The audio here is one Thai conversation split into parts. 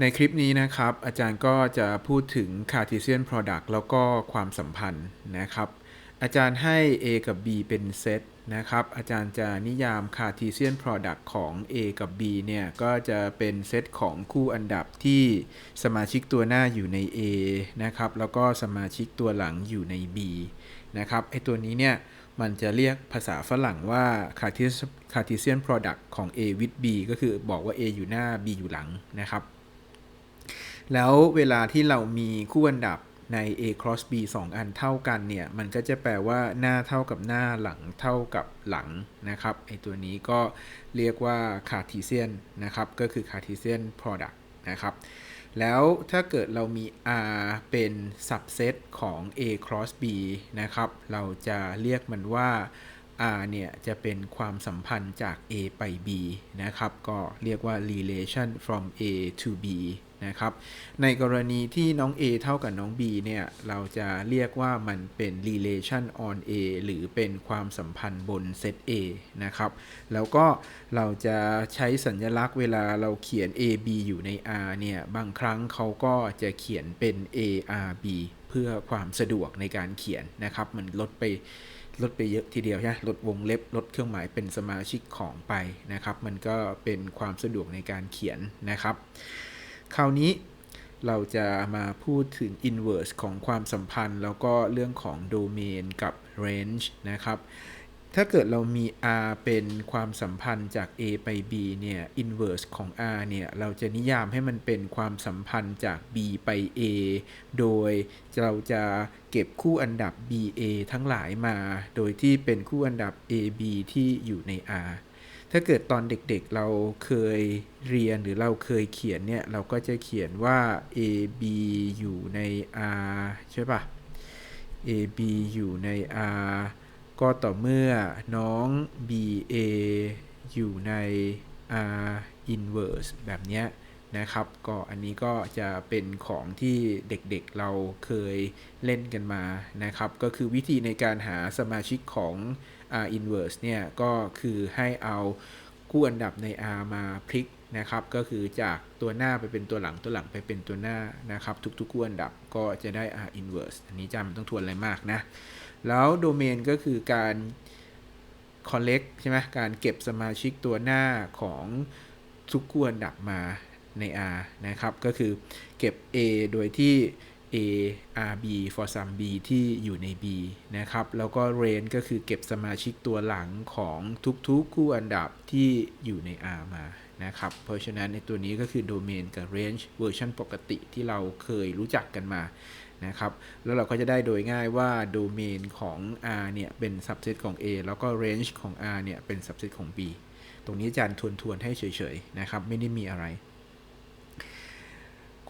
ในคลิปนี้นะครับ อาจารย์ก็จะพูดถึง Cartesian Product แล้วก็ความสัมพันธ์นะครับ อาจารย์ให้ A กับ B เป็นเซตนะครับ อาจารย์จะนิยาม Cartesian Product ของ A กับ B เนี่ยก็จะเป็นเซตของคู่อันดับที่สมาชิกตัวหน้าอยู่ใน A นะครับ แล้วก็สมาชิกตัวหลังอยู่ใน B นะครับไอตัวนี้เนี่ยมันจะเรียกภาษาฝรั่งว่า Cartesian Product ของ A with B ก็คือบอกว่า A อยู่หน้า B อยู่หลังนะครับ แล้วเวลาที่เรามีคู่อันดับใน A cross B 2 อันเท่ากันเนี่ย มันก็จะแปลว่าหน้าเท่ากับหน้าหลังเท่ากับหลังนะครับไอตัวนี้ก็เรียกว่า Cartesian นนะครับ ก็คือ Cartesian product นะครับ แล้วถ้าเกิดเรามี R เป็น subset ของ A cross B นะครับ เราจะเรียกมันว่า R เนี่ย จะเป็นความสัมพันธ์จาก A ไป B นะครับ ก็เรียกว่า relation from A to B นะครับ ในกรณีที่น้อง A เท่ากับน้อง B เนี่ย เราจะเรียกว่ามันเป็น relation on A หรือเป็นความสัมพันธ์บนเซต A นะครับ แล้วก็เราจะใช้สัญลักษณ์เวลาเราเขียน A B อยู่ใน R เนี่ย บางครั้งเขาก็จะเขียนเป็น A R B เพื่อความสะดวกในการเขียนนะครับ มันลดไปลดไปเยอะทีเดียวใช่ไหมลดวงเล็บลดเครื่องหมายเป็นสมาชิกของไปนะครับ มันก็เป็นความสะดวกในการเขียนนะครับ คราวนี้เราจะมาพูดถึง inverse ของความสัมพันธ์ แล้วก็เรื่องของ domain กับ range นะครับ ถ้าเกิดเรามี r เป็นความสัมพันธ์จาก a ไป b เนี่ย inverse ของ r เนี่ยเราจะนิยามให้มันเป็นความสัมพันธ์จาก b ไป a โดยเราจะเก็บคู่อันดับ b a ทั้งหลายมา โดยที่เป็นคู่อันดับ a b ที่อยู่ใน r ถ้าเกิดตอนเด็กๆเราเคยเรียนหรือเราเคยเขียนเนี่ย เราก็จะเขียนว่า a b อยู่ใน r ใช่ปะ a b อยู่ใน r ก็ต่อเมื่อน้อง b a อยู่ใน r inverse แบบเนี้ยนะครับ ก็อันนี้ก็จะเป็นของที่เด็กๆเราเคยเล่นกันมานะครับ ก็คือวิธีในการหาสมาชิกของ R inverse เนี่ยก็คือให้เอาคู่อันดับใน R มาพลิกนะครับ ก็คือจากตัวหน้าไปเป็นตัวหลังตัวหลังไปเป็นตัวหน้านะครับ ทุกๆคู่อันดับก็จะได้ R inverse อันนี้จำต้องทวนอะไรมากนะ แล้วโดเมนก็คือการ collect ใช่ไหมการเก็บสมาชิกตัวหน้าของทุกคู่อันดับมาใน R นะครับ ก็คือเก็บ A โดยที่ A R B for some B ที่อยู่ใน B นะครับ แล้วก็ range ก็คือเก็บสมาชิกตัวหลังของทุกๆ คู่อันดับที่อยู่ใน R มานะครับ เพราะฉะนั้นในตัวนี้ก็คือ domain กับ range เวอร์ชันปกติที่เราเคยรู้จักกันมานะครับ แล้วเราก็จะได้โดยง่ายว่า domain ของ R เนี่ย เป็น subset ของ A แล้วก็ range ของ R เนี่ย เป็น subset ของ B ตรงนี้อาจารย์ทวนๆให้เฉยๆนะครับ ไม่ได้มีอะไร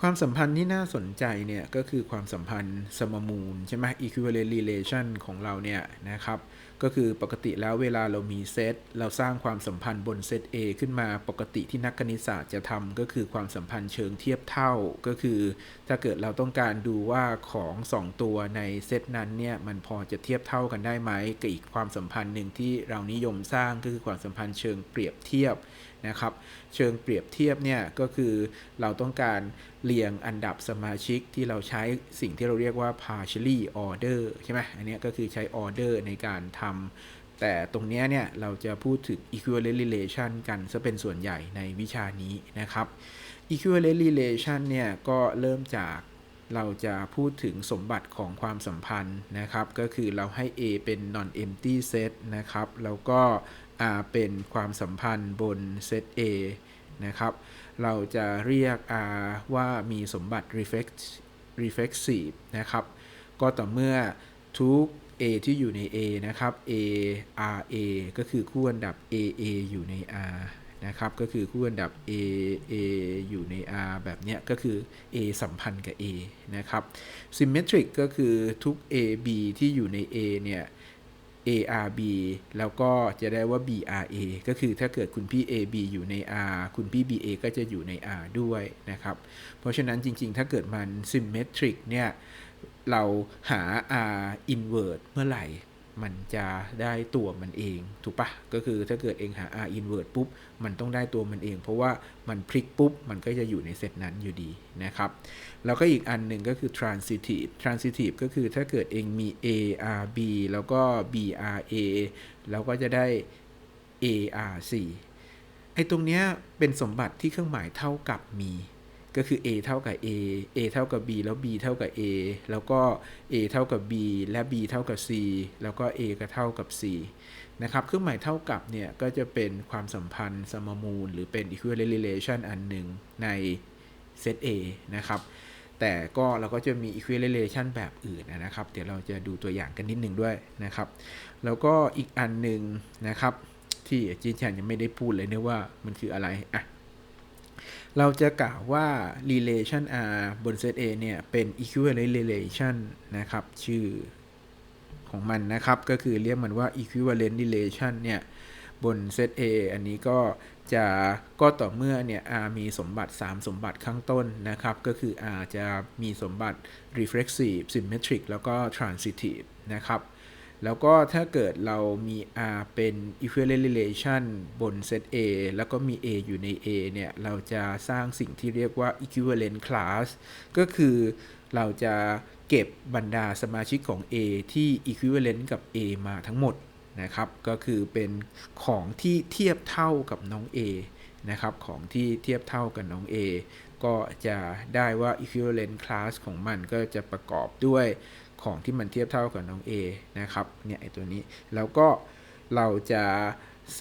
ความสัมพันธ์ที่น่าสนใจเนี่ยก็คือความสัมพันธ์สมมูลใช่ไหม equivalent relation ของเราเนี่ยนะครับ ก็คือปกติแล้วเวลาเรามีเซตเราสร้างความสัมพันธ์บนเซต A ขึ้นมาปกติที่นักคณิตศาสตร์จะทำก็คือความสัมพันธ์เชิงเทียบเท่า ก็คือถ้าเกิดเราต้องการดูว่าของ 2 ตัวในเซตนั้นเนี่ยมันพอจะเทียบเท่ากันได้ไหมกับอีกความสัมพันธ์หนึ่งที่เรานิยมสร้างก็คือความสัมพันธ์เชิงเปรียบเทียบ นะครับ เชิงเปรียบเทียบเนี่ยก็คือเราต้องการเรียงอันดับสมาชิกที่เราใช้สิ่งที่เราเรียกว่า partially order ใช่ไหมอันนี้ก็คือใช้ order ในการทำแต่ตรงนี้เนี่ยเราจะพูดถึง equivalent relation กันซะเป็นส่วนใหญ่ในวิชานี้นะครับ equivalent relation เนี่ยก็เริ่มจากเราจะพูดถึงสมบัติของความสัมพันธ์นะครับ ก็คือเราให้ A เป็น non empty set นะครับ แล้วก็ R เป็นความสัมพันธ์บนเซต A นะครับ เราจะเรียก R ว่ามีสมบัติ reflex reflexive นะครับ ก็ต่อเมื่อทุก A ที่อยู่ใน A นะครับ A R A ก็คือคู่อันดับ A A อยู่ใน R นะครับ ก็คือคู่อันดับ A A อยู่ใน R แบบเนี้ยก็คือ A สัมพันธ์กับ A นะครับ symmetric ก็คือทุก A B ที่อยู่ใน A เนี่ย ARB แล้วก็จะได้ว่า BRA ก็คือถ้าเกิดคุณพี่ AB อยู่ใน R คุณพี่ BA ก็จะอยู่ใน R ด้วยนะครับ เพราะฉะนั้นจริงๆ ถ้าเกิดมัน symmetric เนี่ย เราหา R inverse เมื่อไหร่ มันจะได้ตัวมันเอง ถูกปะก็คือถ้าเกิดเองหา r inverse ปุ๊บ มันต้องได้ตัวมันเอง เพราะว่ามันพลิกปุ๊บ มันก็จะอยู่ในเซตนั้นอยู่ดีนะครับ แล้วก็อีกอันหนึ่งก็คือ transitive transitive ก็คือถ้าเกิดเองมี a r b แล้วก็ b r a แล้วก็จะได้ a r c ไอ้ตรงเนี้ยเป็นสมบัติที่เครื่องหมายเท่ากับมี ก็คือ a เท่ากับ a a เท่ากับ b แล้ว b เท่ากับ a แล้วก็ a เท่ากับ b และ b เท่ากับ c แล้วก็ a ก็เท่ากับ c นะครับเครื่องหมายเท่ากับเนี่ยก็จะเป็นความสัมพันธ์สมมูล หรือเป็น equivalent relation อันหนึ่งในเซต A นะครับ แต่ก็เราก็จะมี equivalent relation แบบอื่นนะครับ เดี๋ยวเราจะดูตัวอย่างกันนิดนึงด้วยนะครับ แล้วก็อีกอันหนึ่งนะครับ ที่จีนแชนยังไม่ได้พูดเลยเนี่ยว่ามันคืออะไรอะเราจะกล่าวว่า relation R บน set A เนี่ยเป็น equivalent relation นะครับ ชื่อของมันนะครับ ก็คือเรียกมันว่า equivalent relation เนี่ยบน set A อันนี้ก็ จะก็ต่อเมื่อเนี่ย R มีสมบัติ 3 สมบัติข้างต้นนะครับ ก็คือ R จะมีสมบัติ reflexive symmetric แล้วก็ transitive นะครับ แล้วก็ถ้าเกิดเรามี R เป็น equivalent relation บน set A แล้วก็มี A อยู่ใน A เนี่ย เราจะสร้างสิ่งที่เรียกว่า equivalent class ก็คือเราจะเก็บบรรดาสมาชิกของ A ที่ equivalent กับ A มาทั้งหมด นะครับ ก็คือเป็นของที่เทียบเท่ากับน้อง A นะครับ ของที่เทียบเท่ากับน้อง A ก็จะได้ว่า equivalent class ของมันก็จะประกอบด้วยของที่มันเทียบเท่ากับน้อง A นะครับ เนี่ยไอตัวนี้ แล้วก็เราจะ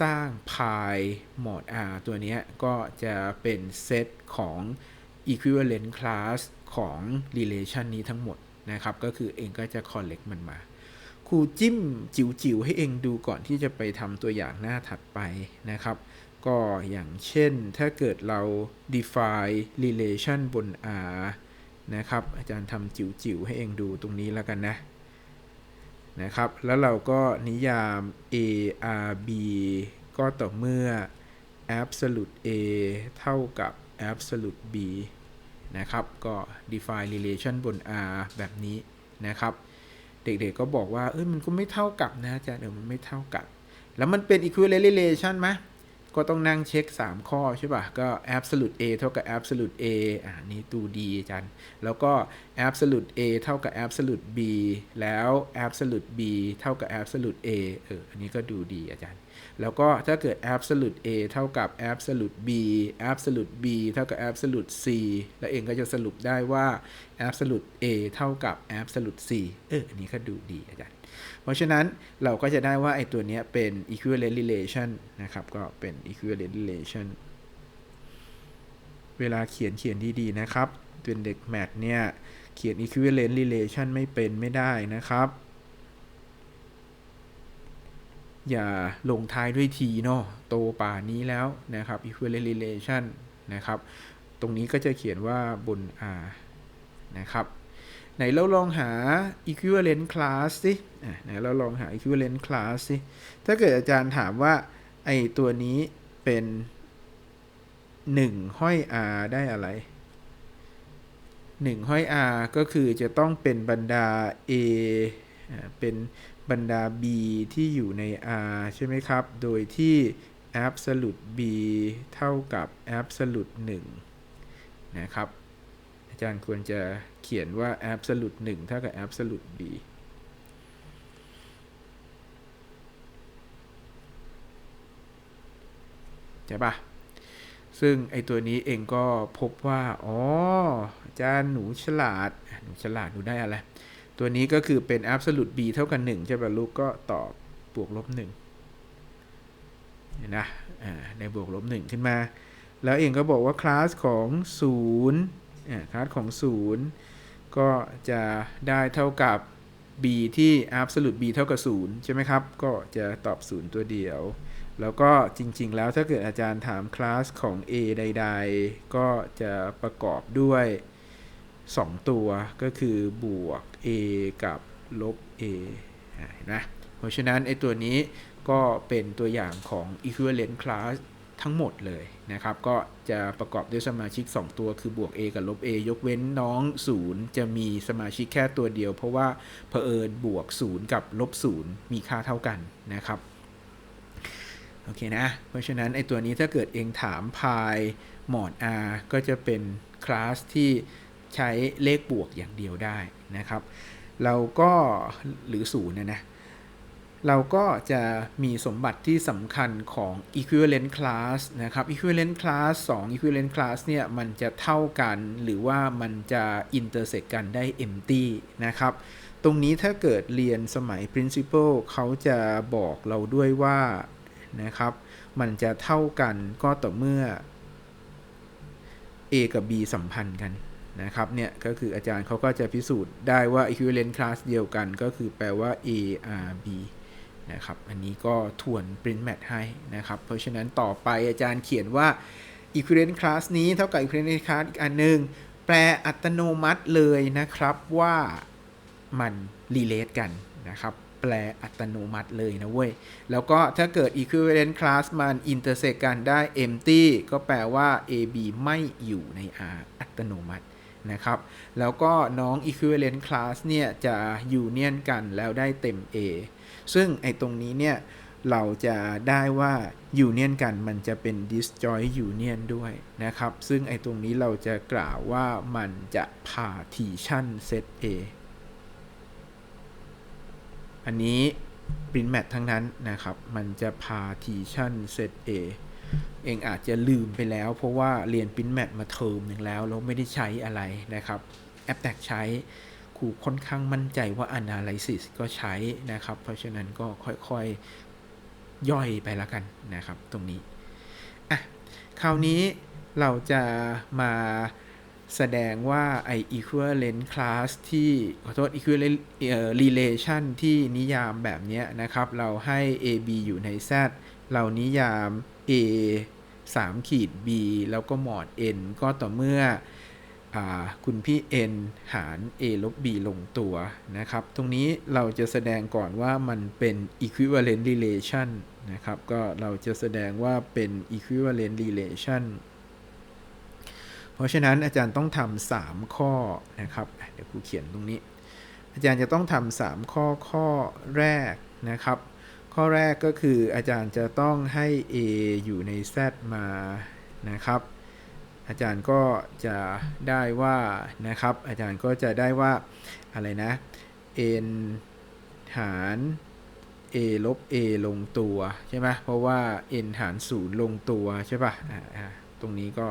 สร้างพายหมวด R ตัวนี้ก็จะเป็นเซตของ equivalent class ของ relation นี้ทั้งหมดนะครับ ก็คือเองก็จะ collect มันมา รูจิ้มจิ๋วๆให้เองดูก่อนที่จะไปทำตัวอย่างหน้าถัดไปนะครับ ก็อย่างเช่นถ้าเกิดเรา define relation บน R นะครับ อาจารย์ทำจิ๋วๆให้เองดูตรงนี้แล้วกันนะนะครับ แล้วเราก็นิยาม A R B ก็ต่อเมื่อ absolute A เท่ากับ absolute B นะครับ ก็ define relation บน R แบบนี้นะครับ เด็กๆก็บอกว่าเอ้ยมันก็ไม่เท่ากับนะอาจารย์เออมันไม่เท่ากับ แล้วมันเป็น equivalent relation ไหม ก็ต้องนั่งเช็ค 3 ข้อใช่ป่ะ ก็ absolute A เท่ากับ absolute A อ่านี้ดูดีอาจารย์แล้วก็ absolute A เท่ากับ absolute B แล้ว absolute B เท่ากับ absolute A เอออันนี้ก็ดูดีอาจารย์ แล้วก็ถ้าเกิด absolute A เท่ากับ absolute B absolute B เท่ากับ absolute C แล้วเองก็จะสรุปได้ว่า absolute A เท่ากับ absolute C เอออันนี้ก็ดูดีอาจารย์ เพราะฉะนั้นเราก็จะได้ว่าไอ้ตัวนี้เป็น equivalent relation นะครับ ก็เป็น equivalent relation เวลาเขียนเขียนดีๆนะครับเป็นเด็กแมทเนี่ย เขียน equivalent relation ไม่เป็นไม่ได้นะครับ อย่าลงท้ายด้วยทีเนาะโตป่านี้แล้วนะครับ equivalent relation นะครับ ตรงนี้ก็จะเขียนว่าบน R นะครับ ไหนเราลองหา equivalent class สิไหนเราลองหา equivalent class สิ ถ้าเกิดอาจารย์ถามว่าไอตัวนี้เป็น 1 ห้อย r ได้อะไร 1 ห้อย r ก็คือจะต้องเป็นบรรดา a อ่าเป็นบรรดา b ที่อยู่ใน r ใช่ไหมครับ โดยที่ absolute b เท่ากับ absolute 1 นะครับ อาจารย์ควรจะ เขียนว่า absolute 1เท่ากับ absolute b ใช่ปะซึ่งไอตัวนี้เองก็พบว่า อ๋ออาจารย์หนูฉลาด หนูฉลาดหนูได้อะไร ตัวนี้ก็คือเป็น absolute b เท่ากับ 1 ใช่ปะลูกก็ตอบบวกลบ1เห็นนะในบวกลบ 1 ขึ้นมา แล้วเองก็บอกว่าคลาสของ 0อ่าคลาสของ 0 ก็จะได้เท่ากับ b ที่ absolute b เท่ากับ 0 ใช่ไหมครับ ก็จะตอบ 0 ตัวเดียว แล้วก็จริง ๆ แล้วถ้าเกิดอาจารย์ถามคลาสของ A ใด ๆ ก็จะประกอบด้วย 2 ตัวก็คือบวก A กับลบ A เห็นไหมเพราะฉะนั้นไอตัวนี้ก็เป็นตัวอย่างของ equivalent class ทั้งหมดเลย นะครับก็จะประกอบด้วยสมาชิก 2 ตัวคือบวก a กับลบ a ยกเว้นน้อง 0 จะมีสมาชิกแค่ตัวเดียว เพราะว่าเผอิญบวก 0 กับลบ 0 มีค่าเท่ากันนะครับโอเคนะ เพราะฉะนั้นไอตัวนี้ถ้าเกิดเองถามพายหมอด r ก็จะเป็นคลาสที่ใช้เลขบวกอย่างเดียวได้นะครับ เราก็หรือศูนย์นะนะ เราก็จะมีสมบัติที่สำคัญของ equivalent class นะครับ equivalent class 2 equivalent class เนี่ยมันจะเท่ากันหรือว่ามันจะ intersect กันได้ empty นะครับ ตรงนี้ถ้าเกิดเรียนสมัย principle เขาจะบอกเราด้วยว่านะครับมันจะเท่ากันก็ต่อเมื่อ a กับ b สัมพันธ์กันนะครับเนี่ยก็คืออาจารย์เขาก็จะพิสูจน์ได้ว่า equivalent class เดียวกันก็คือแปลว่า a r b นะครับ อันนี้ก็ทวน print match ให้นะครับ เพราะฉะนั้นต่อไปอาจารย์เขียนว่า equivalent class นี้เท่ากับ equivalent class อีกอันหนึ่งแปลอัตโนมัติเลยนะครับว่ามัน relate กันนะครับแปลอัตโนมัติเลยนะเว้ย แล้วก็ถ้าเกิด equivalent class มัน intersect กันได้ empty ก็แปลว่า AB ไม่อยู่ใน R อัตโนมัตินะครับ แล้วก็น้อง equivalent class เนี่ยจะ union กันแล้วได้เต็ม A ซึ่งไอ้ตรงนี้เนี่ยเราจะได้ว่า union กันมันจะเป็น disjoint union ด้วยนะครับ ซึ่งไอ้ตรงนี้เราจะกล่าวว่ามันจะ partition set A อันนี้ print mat ทั้งนั้นนะครับ มันจะ partition set A เองอาจจะลืมไปแล้ว เพราะว่าเรียน print mat มาเทอมหนึ่งแล้วแล้วไม่ได้ใช้อะไรนะครับ แอปแตกใช้ รูค่อนข้างมั่นใจว่า analysis ก็ใช้นะครับ เพราะฉะนั้นก็ค่อยๆย่อยไปล้วกันนะครับตรงนี้อะคราวนี้เราจะมาแสดงว่าไอ equivalent class ที่ ขอโทษ equivalent เอ่อ relation ที่นิยามแบบเนี้ยนะครับ เราให้ a b อยู่ใน z เรานิยาม a 3ขีด b แล้วก็หมอด n ก็ต่อเมื่อ คุณพี่ n หาร a ลบ b ลงตัวนะครับ ตรงนี้เราจะแสดงก่อนว่ามันเป็น equivalent relation นะครับ ก็เราจะแสดงว่าเป็น equivalent relation เพราะฉะนั้นอาจารย์ต้องทำสามข้อนะครับ เดี๋ยวครูเขียนตรงนี้ อาจารย์จะต้องทำสามข้อข้อแรกนะครับ ข้อแรกก็คืออาจารย์จะต้องให้ a อยู่ใน z มานะครับ อาจารย์ก็จะได้ว่านะครับ อาจารย์ก็จะได้ว่าอะไรนะ n หาร a ลบ a ลงตัวใช่ไหมเพราะว่า n หาร 0 ลงตัวใช่ปะ่ะตรงนี้ก็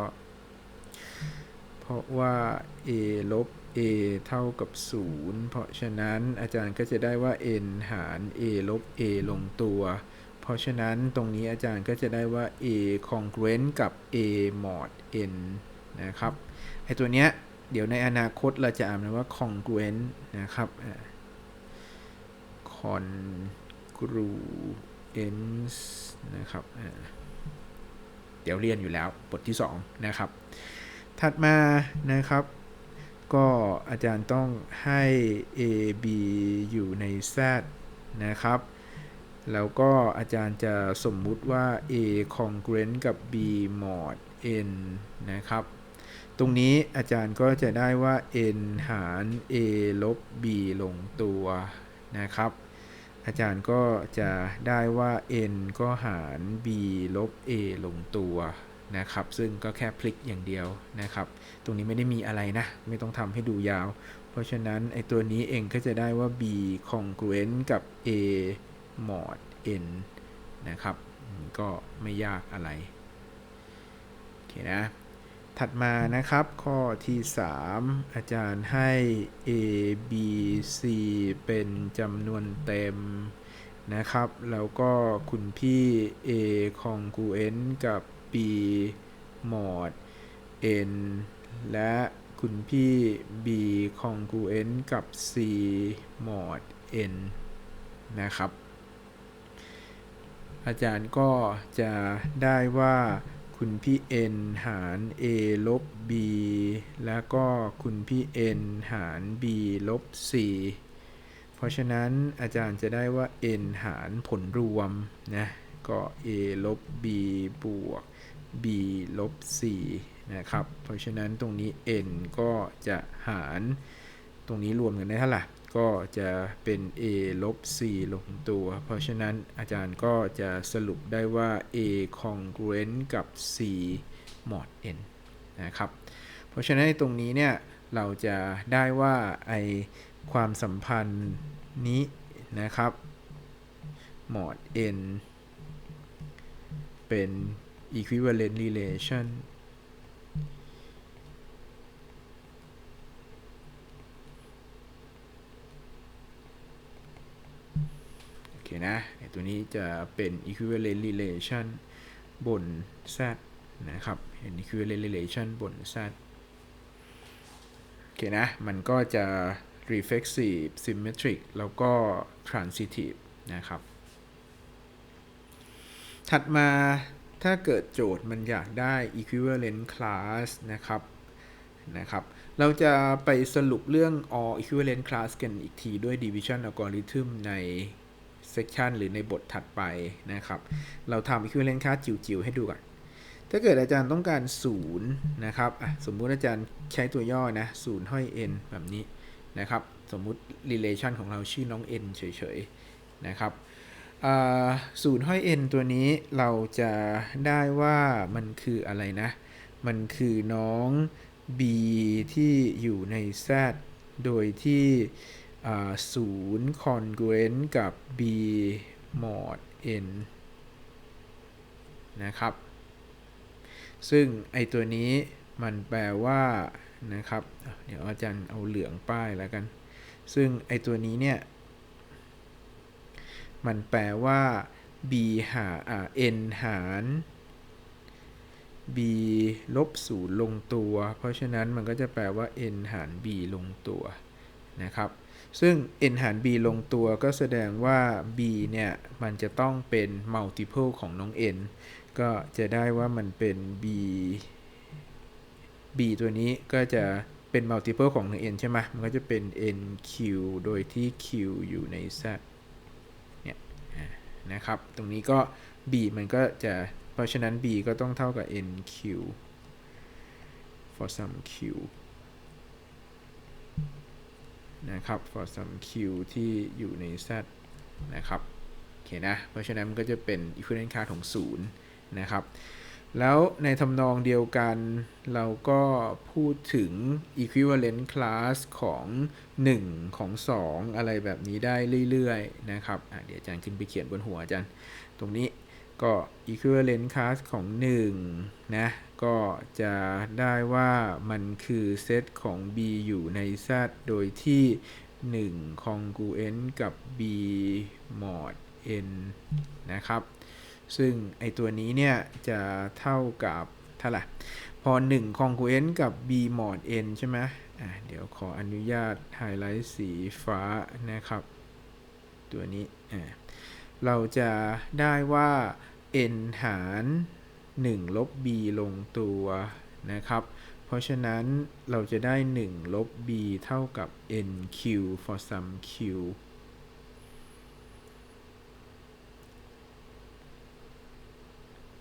เพราะว่า a ลบ a เท่ากับ 0 เพราะฉะนั้นอาจารย์ก็จะได้ว่า n หาร a ลบ a ลงตัว เพราะฉะนั้นตรงนี้อาจารย์ก็จะได้ว่า a congruent กับ a mod n นะครับไอตัวเนี้ยเดี๋ยวในอนาคตเราจะอ่านมันว่า congruent นะครับ congruence นะครับเดี๋ยวเรียนอยู่แล้วบทที่ 2 นะครับ ถัดมานะครับ ก็อาจารย์ต้องให้ a b อยู่ใน z นะครับ แล้วก็อาจารย์จะสมมุติว่า a congruent กับ b mod n นะครับ ตรงนี้อาจารย์ก็จะได้ว่า n หาร a ลบ b ลงตัวนะครับ อาจารย์ก็จะได้ว่า n ก็หาร b ลบ a ลงตัวนะครับ ซึ่งก็แค่พลิกอย่างเดียวนะครับ ตรงนี้ไม่ได้มีอะไรนะ ไม่ต้องทำให้ดูยาว เพราะฉะนั้นไอตัวนี้เองก็จะได้ว่า b congruent กับ a mod n นะครับ ก็ไม่ยากอะไร โอเคนะ ถัดมานะครับข้อที่ 3 อาจารย์ให้ a b c เป็นจำนวนเต็มนะครับ แล้วก็คุณพี่ a congruent กับ b mod n และคุณพี่ b congruent กับ c mod n นะครับ อาจารย์ก็จะได้ว่าคุณพี่ n หาร a ลบ b แล้วก็คุณพี่ n หาร b ลบ c เพราะฉะนั้นอาจารย์จะได้ว่า n หารผลรวมนะก็ a ลบ b บวก b ลบ4นะครับ เพราะฉะนั้นตรงนี้ n ก็จะหารตรงนี้รวมกันได้เท่าไหร่ ก็จะเป็น a ลบ4ลงตัว เพราะฉะนั้นอาจารย์ก็จะสรุปได้ว่า a congruent กับ c mod n นะครับ เพราะฉะนั้นตรงนี้เนี่ยเราจะได้ว่าไอความสัมพันธ์นี้นะครับ mod n เป็น equivalent relation โอเค นะตัวนี้จะเป็น equivalent relation บน z นะครับเห็น equivalent relation บน z โอเคนะ มันก็จะ reflexive symmetric แล้วก็ transitive นะครับ ถัดมาถ้าเกิดโจทย์มันอยากได้ equivalent class นะครับนะครับ เราจะไปสรุปเรื่อง all equivalent class กันอีกทีด้วย division algorithm ใน section หรือในบทถัดไปนะครับ เราทำ equivalent class จิ๋วๆให้ดูก่อน ถ้าเกิดอาจารย์ต้องการ0นะครับสมมุติอาจารย์ใช้ตัวย่อนะ0ห้อย n แบบนี้นะครับ สมมุติ relation ของเราชื่อน้อง n เฉยๆนะครับศูนย์ห้อย n ตัวนี้เราจะได้ว่ามันคืออะไรนะ มันคือน้อง b ที่อยู่ใน z โดยที่ ศูนย์ congruent กับ b mod n นะครับ ซึ่งไอตัวนี้มันแปลว่านะครับ เดี๋ยวอาจารย์เอาเหลืองป้ายแล้วกัน ซึ่งไอตัวนี้เนี่ย มันแปลว่า b หาอ่า n หาร b ลบศูนย์ลงตัว เพราะฉะนั้นมันก็จะแปลว่า n หาร b ลงตัวนะครับ ซึ่ง n หาร b ลงตัวก็แสดงว่า b เนี่ย มันจะต้องเป็น multiple ของน้อง n ก็จะได้ว่ามันเป็น b b ตัวนี้ก็จะเป็น multiple ของน้อง n ใช่ไหมมันก็จะเป็น nq โดยที่ q อยู่ใน z เนี่ยนะครับ ตรงนี้ก็ b มันก็จะ เพราะฉะนั้น b ก็ต้องเท่ากับ nq for some q นะครับ for some q ที่อยู่ใน z นะครับโอเคนะ เพราะฉะนั้นมันก็จะเป็น equivalent class ของ 0 นะครับ แล้วในทำนองเดียวกันเราก็พูดถึง equivalent class ของ 1 ของ 2 อะไรแบบนี้ได้เรื่อยๆ นะครับเดี๋ยวอาจารย์ขึ้นไปเขียนบนหัวอาจารย์ ตรงนี้ก็ equivalent class ของ 1 นะ ก็จะได้ว่ามันคือเซตของ b อยู่ใน z โดยที่ 1 congruent กับ b mod n นะครับ ซึ่งไอตัวนี้เนี่ยจะเท่ากับเท่าไหร่พอ 1 congruent กับ b mod n ใช่ไหมอะเดี๋ยวขออนุญาตไฮไลท์สีฟ้านะครับ ตัวนี้อะเราจะได้ว่า n หาร 1 ลบ b ลงตัวนะครับ เพราะฉะนั้นเราจะได้ 1 ลบ b เท่ากับ nq for some q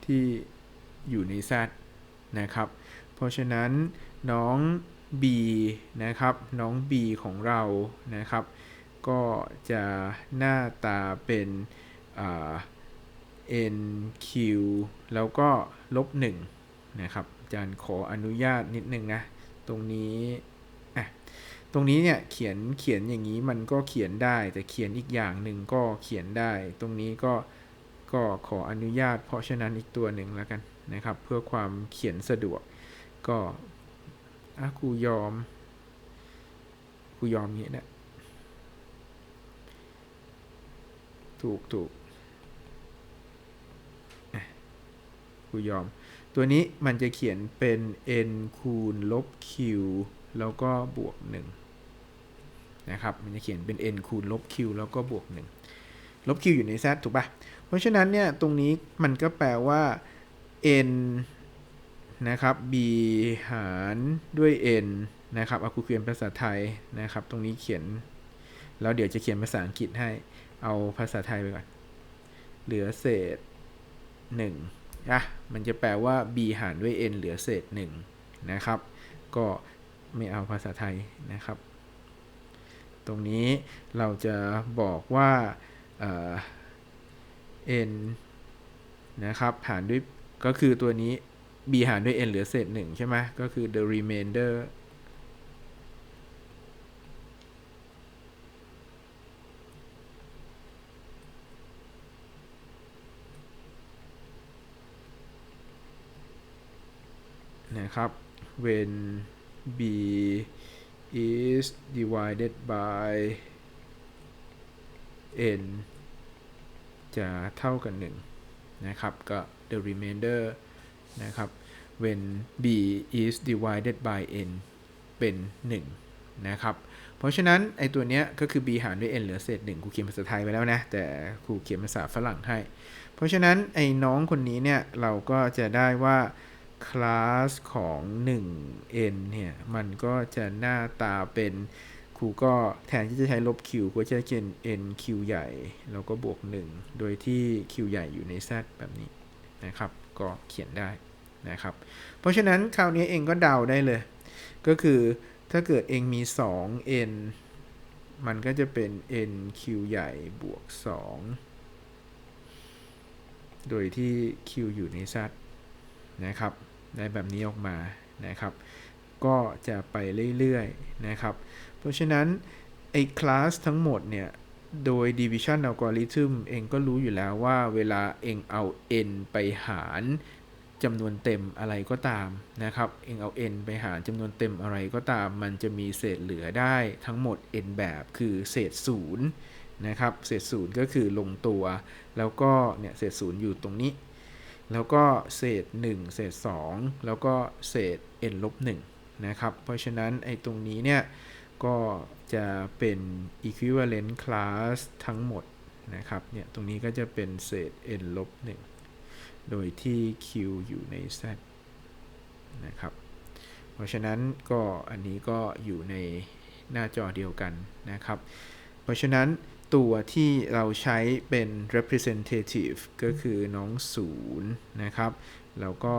ที่อยู่ใน z นะครับ เพราะฉะนั้นน้อง b นะครับ น้อง b ของเรานะครับ ก็จะหน้าตาเป็น nq แล้วก็ลบ1นะครับอาจารย์ขออนุญาตนิดนึงนะ ตรงนี้อะตรงนี้เนี่ยเขียนเขียนอย่างนี้มันก็เขียนได้ แต่เขียนอีกอย่างหนึ่งก็เขียนได้ ตรงนี้ก็ก็ขออนุญาต เพราะฉะนั้นอีกตัวหนึ่งแล้วกันนะครับ เพื่อความเขียนสะดวก ก็อะครูยอมครูยอมงี้นะถูกถูก ครูยอม ตัวนี้มันจะเขียนเป็น n คูณลบ q แล้วก็บวก1นะครับ มันจะเขียนเป็น n คูณลบ q แล้วก็บวก1ลบ q อยู่ใน z ถูกปะเพราะฉะนั้นเนี่ยตรงนี้มันก็แปลว่า n นะครับ b หารด้วย n นะครับเอาครูเขียนภาษาไทยนะครับ ตรงนี้เขียน แล้วเดี๋ยวจะเขียนภาษาอังกฤษให้ เอาภาษาไทยไปก่อน เหลือเศษ 1 นะมันจะแปลว่า b หารด้วย n เหลือเศษ1นะครับ ก็ไม่เอาภาษาไทยนะครับ ตรงนี้เราจะบอกว่าเอ่อ n นะครับหารด้วยก็คือตัวนี้ b หารด้วย n เหลือเศษ1ใช่ไหมก็คือ the remainder นะครับ when b is divided by n จะเท่ากัน1นะครับก็ the remainder นะครับ when b is divided by n เป็น 1 นะครับ เพราะฉะนั้น ไอตัวเนี้ยก็คือ b หารด้วย n เหลือเศษ1ครูเขียนภาษาไทยไปแล้วนะ แต่ครูเขียนภาษาฝรั่งให้ เพราะฉะนั้น ไอ้น้องคนนี้เนี่ย เราก็จะได้ว่า คลาสของ 1n เนี่ย มันก็จะหน้าตาเป็นครูก็แทนที่จะใช้ลบ q ก็จะเขียน n q ใหญ่ แล้วก็บวก 1 โดยที่ q ใหญ่อยู่ใน z แบบนี้นะครับ ก็เขียนได้นะครับ เพราะฉะนั้นคราวนี้เองก็เดาได้เลย ก็คือถ้าเกิดเองมี 2n มันก็จะเป็น n q ใหญ่บวก 2 โดยที่ q อยู่ใน z นะครับ ได้แบบนี้ออกมานะครับ ก็จะไปเรื่อยๆนะครับ เพราะฉะนั้นไอ้คลาสทั้งหมดเนี่ย โดย division algorithm เองก็รู้อยู่แล้วว่าเวลาเองเอา n ไปหารจำนวนเต็มอะไรก็ตามนะครับ เองเอา n ไปหารจำนวนเต็มอะไรก็ตาม มันจะมีเศษเหลือได้ทั้งหมด n แบบคือเศษศูนย์นะครับ เศษศูนย์ก็คือลงตัว แล้วก็เนี่ยเศษศูนย์อยู่ตรงนี้ แล้วก็เศษ 1 เศษ 2 แล้วก็เศษ n ลบ1นะครับ เพราะฉะนั้นไอ้ตรงนี้เนี่ย ก็จะเป็น equivalent class ทั้งหมดนะครับเนี่ยตรงนี้ก็จะเป็นเศษ n ลบ1โดยที่ q อยู่ใน z นะครับ เพราะฉะนั้นก็อันนี้ก็อยู่ในหน้าจอเดียวกันนะครับ เพราะฉะนั้น ตัวที่เราใช้เป็น representative ก็คือน้อง 0 นะครับ แล้วก็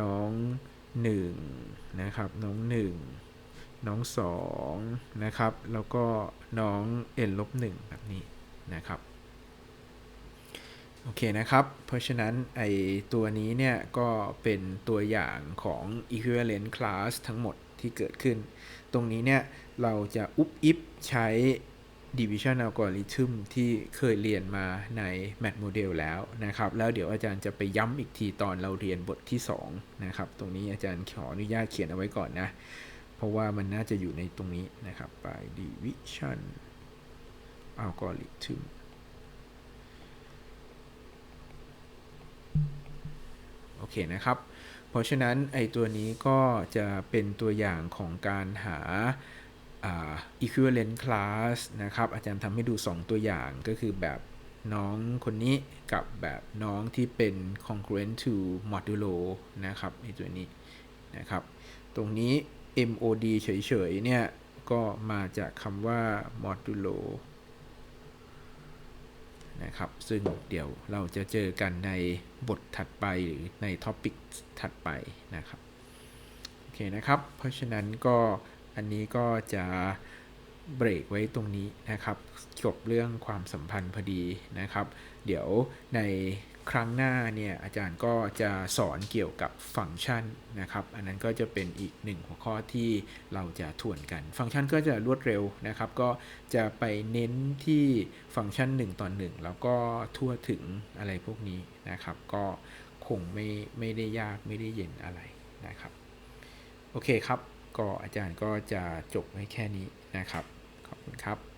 น้อง 1 นะครับ น้อง 1 น้อง 2 นะครับ แล้วก็น้อง n ลบ1แบบนี้นะครับ โอเคนะครับ เพราะฉะนั้นไอตัวนี้เนี่ยก็เป็นตัวอย่างของ equivalent class ทั้งหมดที่เกิดขึ้น ตรงนี้เนี่ยเราจะอุบอิบใช้ division algorithm ที่เคยเรียนมาใน Mat Model แล้วนะครับ แล้วเดี๋ยวอาจารย์จะไปย้ำอีกทีตอนเราเรียนบทที่2นะครับ ตรงนี้อาจารย์ขออนุญาตเขียนเอาไว้ก่อนนะ เพราะว่ามันน่าจะอยู่ในตรงนี้นะครับไป division algorithm โอเคนะครับ เพราะฉะนั้นไอตัวนี้ก็จะเป็นตัวอย่างของการหา equivalent class นะครับ อาจารย์ทำให้ดู 2 ตัวอย่างก็คือแบบน้องคนนี้กับแบบน้องที่เป็น congruent to modulo นะครับไอตัวนี้นะครับ ตรงนี้ mod เฉยๆ เนี่ย ก็มาจากคำว่า modulo นะครับ ซึ่งเดี๋ยวเราจะเจอกันในบทถัดไปหรือในท็อปิกถัดไปนะครับ โอเคนะครับ เพราะฉะนั้นก็ อันนี้ก็จะเบรกไว้ตรงนี้นะครับ จบเรื่องความสัมพันธ์พอดีนะครับ เดี๋ยวในครั้งหน้าเนี่ยอาจารย์ก็จะสอนเกี่ยวกับฟังก์ชันนะครับ อันนั้นก็จะเป็นอีกหนึ่งหัวข้อที่เราจะทวนกัน ฟังก์ชันก็จะรวดเร็วนะครับ ก็จะไปเน้นที่ฟังก์ชัน1ต่อ1แล้วก็ทั่วถึงอะไรพวกนี้นะครับ ก็คงไม่ไม่ได้ยากไม่ได้เย็นอะไรนะครับ โอเคครับ ก็อาจารย์ก็จะจบให้แค่นี้นะครับ ขอบคุณครับ